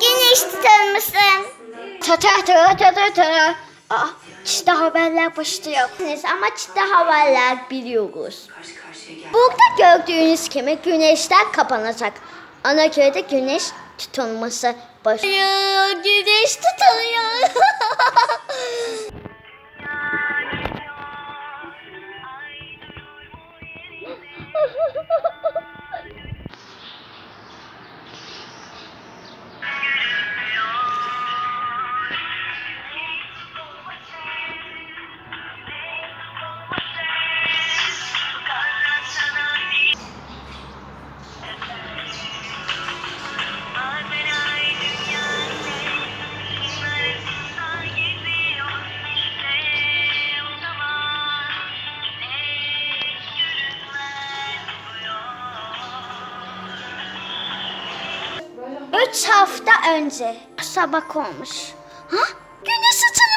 güneş tutar Ta ta ta ta ta ta. Aa, çişte haberler başlıyor. Neyse ama çişte haberler biliyoruz. Burada gördüğünüz gibi güneşler kapanacak. Ana köyde güneş tutulması başlıyor. Güneş tutuluyor. Üç hafta önce sabah olmuş. Ha? Güneş açılıyor.